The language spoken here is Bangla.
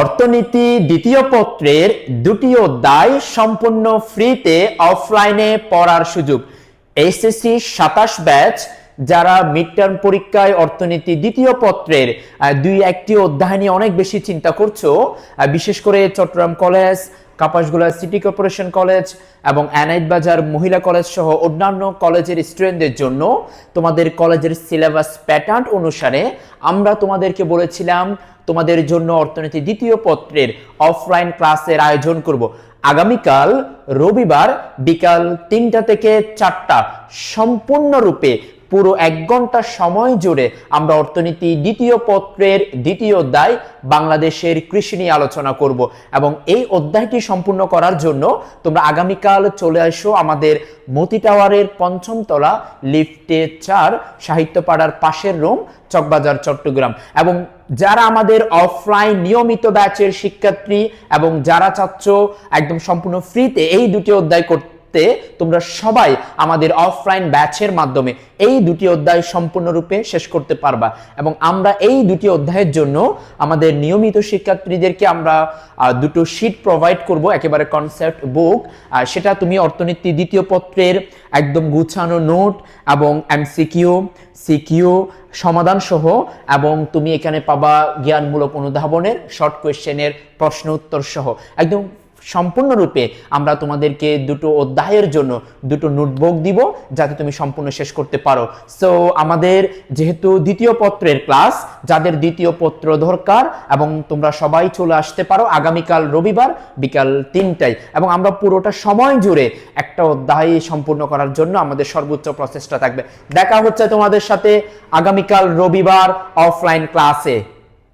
অর্থনীতি দ্বিতীয় পত্রের দুটি অধ্যায় সম্পূর্ণ ফ্রিতে অফলাইনে পড়ার সুযোগ। এসএসসি সাতাশ ব্যাচ, যারা মিড টার্ম পরীক্ষায় অর্থনীতি দ্বিতীয় পত্রের দুই একটি অধ্যায় নিয়ে অনেক বেশি চিন্তা করছ বিশেষ করে Chattogram college Kapasgola city corporation college এবং অ্যানাইট বাজার মহিলা কলেজ সহ অন্যান্য কলেজের স্টুডেন্টদের জন্য তোমাদের কলেজের সিলেবাস প্যাটার্ন অনুসারে আমরা তোমাদেরকে বলেছিলাম, তোমাদের জন্য অর্থনীতি দ্বিতীয় পত্রের অফলাইন ক্লাসের আয়োজন করব। আগামীকাল রবিবার বিকাল তিনটা থেকে চারটা সম্পূর্ণরূপে পুরো এক ঘণ্টা সময় জুড়ে আমরা অর্থনীতি, দ্বিতীয় পত্রের দ্বিতীয় অধ্যায় বাংলাদেশের কৃষি নিয়ে আলোচনা করব। এবং এই অধ্যায়টি সম্পূর্ণ করার জন্য তোমরা আগামীকাল চলে আসো আমাদের মতি টাওয়ারের পঞ্চম তলা, লিফটে চার, সাহিত্যপাড়ার পাশের রুম, চকবাজার, চট্টগ্রাম। এবং যারা আমাদের অফলাইন নিয়মিত ব্যাচের শিক্ষার্থী এবং যারা চাচ্ছ একদম সম্পূর্ণ ফ্রিতে এই দুটি অধ্যায় করতে তোমরা সবাই আমাদের অফলাইন ব্যাচের মাধ্যমে এই দুটি অধ্যায় সম্পূর্ণরূপে শেষ করতে পারবা। এবং আমরা এই দুটি অধ্যায়ের জন্য আমাদের নিয়মিত শিক্ষার্থীদেরকে আমরা দুটো শীট প্রোভাইড করব, একেবারে কনসেপ্ট বুক সেটা তুমি অর্থনীতি দ্বিতীয় পত্রের একদম গুছানো নোট এবং এমসিকিউ, সিকিউ সমাধান সহ এবং তুমি এখানে পাবা জ্ঞানমূলক অনুধাবনের শর্ট কোয়েশ্চেনের প্রশ্ন উত্তর সহ একদম সম্পূর্ণরূপে আমরা তোমাদেরকে দুটো অধ্যায়ের জন্য দুটো নোটবুক দিব যাতে তুমি সম্পূর্ণ শেষ করতে পারো। সো আমাদের যেহেতু দ্বিতীয় পত্রের ক্লাস, যাদের দ্বিতীয় পত্র দরকার এবং তোমরা সবাই চলে আসতে পারো আগামীকাল রবিবার বিকাল তিনটায় এবং আমরা পুরোটা সময় জুড়ে একটা অধ্যায় সম্পূর্ণ করার জন্য আমাদের সর্বোচ্চ প্রচেষ্টা থাকবে। দেখা হচ্ছে তোমাদের সাথে আগামীকাল রবিবার অফলাইন ক্লাসে